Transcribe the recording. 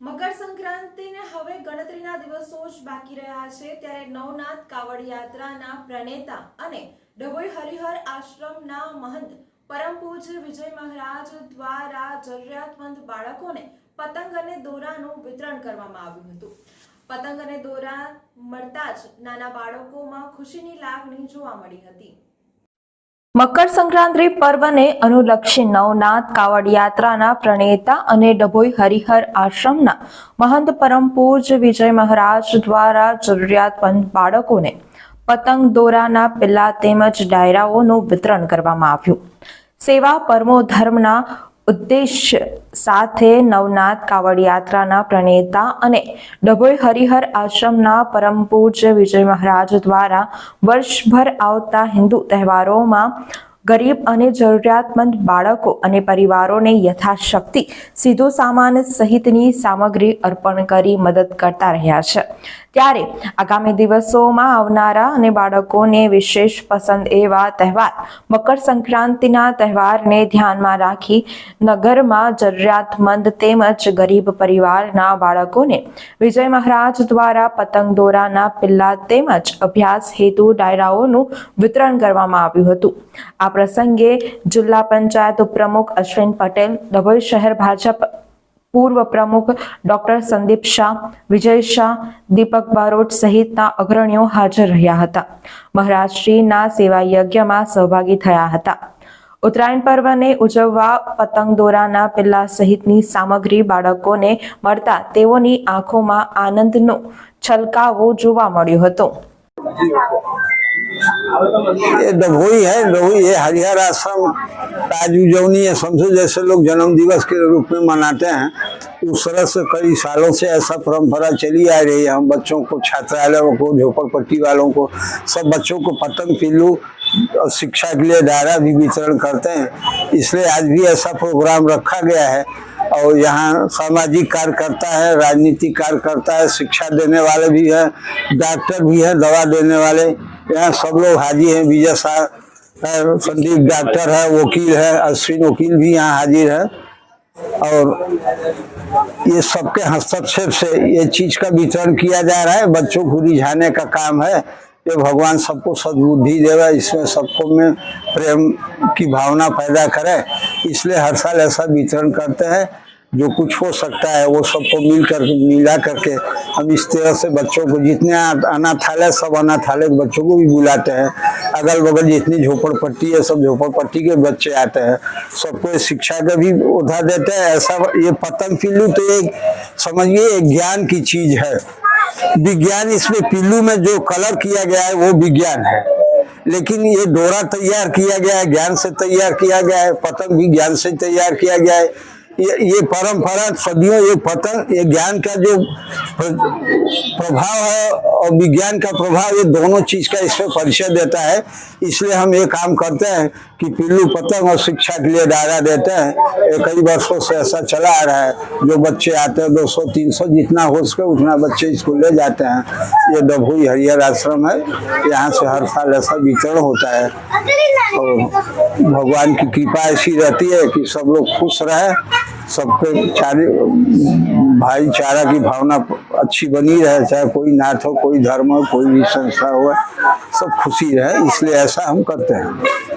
મકર સંક્રાંતિને હવે ગણતરીના દિવસો જ બાકી રહ્યા છે. ત્યારે નવનાથ કાવડ યાત્રાના પ્રણેતા અને ડભોઈ હરિહર આશ્રમના મહંત પરમ પૂજ્ય વિજય મહારાજ દ્વારા જરૂરિયાતમંદ બાળકોને પતંગ અને દોરાનું વિતરણ કરવામાં આવ્યું હતું. પતંગ અને દોરા મળતા જ નાના બાળકોમાં ખુશીની લાગણી જોવા મળી હતી. મકર સંક્રાંતિ પર્વને અનુલક્ષી નવનાથ કાવડ યાત્રાના પ્રણેતા અને ડભોઈ હરિહર આશ્રમના મહંત પરમ પૂજ વિજય મહારાજ દ્વારા જરૂરિયાતમંદ બાળકોને પતંગ દોરાના પિલ્લા તેમજ ડાયરાઓનું વિતરણ કરવામાં આવ્યું. સેવા, પરમો ધર્મના ઉદ્દેશ્ય સાથે નવનાથ કાવડ યાત્રાના પ્રણેતા અને ડભોઈ હરિહર આશ્રમના પરમ પૂજ્ય વિજય મહારાજ દ્વારા વર્ષભર આવતા હિન્દુ તહેવારોમાં ગરીબ અને જરૂરિયાતમંદ બાળકો અને પરિવારોને યથાશક્તિ, સીધો સામાન સહિતની સામગ્રી અર્પણ કરી મદદ કરતા રહ્યા છે. ત્યારે આગામી દિવસોમાં આવનારા અને બાળકોને વિશેષ પસંદ એવા તહેવાર, મકર સંક્રાંતિના તહેવારને ધ્યાનમાં રાખી નગરમાં જરૂરિયાતમંદ તેમજ ગરીબ પરિવારના બાળકોને વિજય મહારાજ દ્વારા પતંગ દોરાના પિલ્લા તેમજ અભ્યાસ હેતુ ડાયરાઓનું વિતરણ કરવામાં આવ્યું હતું. આ પ્રસંગે જિલ્લા પંચાયત ઉપપ્રમુખ અશ્વિન પટેલ, ડભોઈ શહેર ભાજપ પૂર્વ પ્રમુખ ડોક્ટર સંદીપ શાહ, વિજય શાહ, દીપક બારોટ સહિતના અગ્રણીઓ હાજર રહ્યા હતા. મહારાજશ્રીના સેવા યજ્ઞમાં સહભાગી થયા હતા. ઉત્તરાયણ પર્વને ઉજવવા પતંગ દોરાના પિલ્લા સહિતની સામગ્રી બાળકોને મળતા તેઓની આંખોમાં આનંદનો છલકાવો જોવા મળ્યો હતો. ये डभोई है डभोई ये हरिहर आश्रम उजवनी है समझो जैसे लोग जन्म दिवस के रूप में मनाते हैं, उस तरह से कई सालों से ऐसा परंपरा चली आ रही है। हम बच्चों को, छात्रालयों को, झोपड़पट्टी वालों को, सब बच्चों को पतंग, पिल्लू और शिक्षा के लिए दायरा भी वितरण करते हैं। इसलिए आज भी ऐसा प्रोग्राम रखा गया है और यहाँ सामाजिक कार्यकर्ता है, राजनीतिक कार्यकर्ता है, शिक्षा देने वाले भी हैं, डॉक्टर भी हैं, दवा देने वाले यहाँ सब लोग हाजिर हैं, विजय शाह है, संदीप डॉक्टर है, वकील है, अश्विन वकील भी यहाँ हाजिर है। और ये सबके हस्तक्षेप से ये चीज़ का वितरण किया जा रहा है, बच्चों को रिझाने का काम है। ये भगवान सबको सद्बुद्धि देवे, इसमें सबको में प्रेम की भावना पैदा करे, इसलिए हर साल ऐसा वितरण करते हैं। जो कुछ हो सकता है, वो सबको मिल कर, मिला करके हम इस तरह से बच्चों को जितने अनाथालय, सब अनाथालय के बच्चों को भी बुलाते हैं। अगल बगल जितनी झोपड़पट्टी है, सब झोपड़पट्टी के बच्चे आते हैं। सबको शिक्षा का भी उठा देते हैं। ऐसा ये पतंग पिल्लू तो एक, समझिए, एक ज्ञान की चीज़ है। विज्ञान इसमें पिल्लू में जो कलर किया गया है, वो विज्ञान है। लेकिन ये डोरा तैयार किया गया है, ज्ञान से तैयार किया गया है, पतंग भी ज्ञान से तैयार किया गया है। ये ये परंपरा, सदियों ये पतंग ये ज्ञान का जो प्रभाव है और विज्ञान का प्रभाव, ये दोनों चीज़ का इसमें परिचय देता है। इसलिए हम ये काम करते हैं कि पिल्लू पतंग और शिक्षा के लिए दायरा देते हैं। ये कई वर्षों से ऐसा चला आ रहा है। जो बच्चे आते हैं 200 300 जितना हो सके, उतना बच्चे स्कूल ले जाते हैं। ये डभुई हरिहर आश्रम है। यहाँ से हर साल ऐसा वितरण होता है। और भगवान की कृपा ऐसी रहती है कि सब लोग खुश रहे। सबके चारे, भाईचारा की भावना अच्छी बनी रहे, चाहे कोई नाथ हो, कोई धर्म हो, कोई भी संस्था हो, सब खुशी रहे, इसलिए ऐसा हम करते हैं।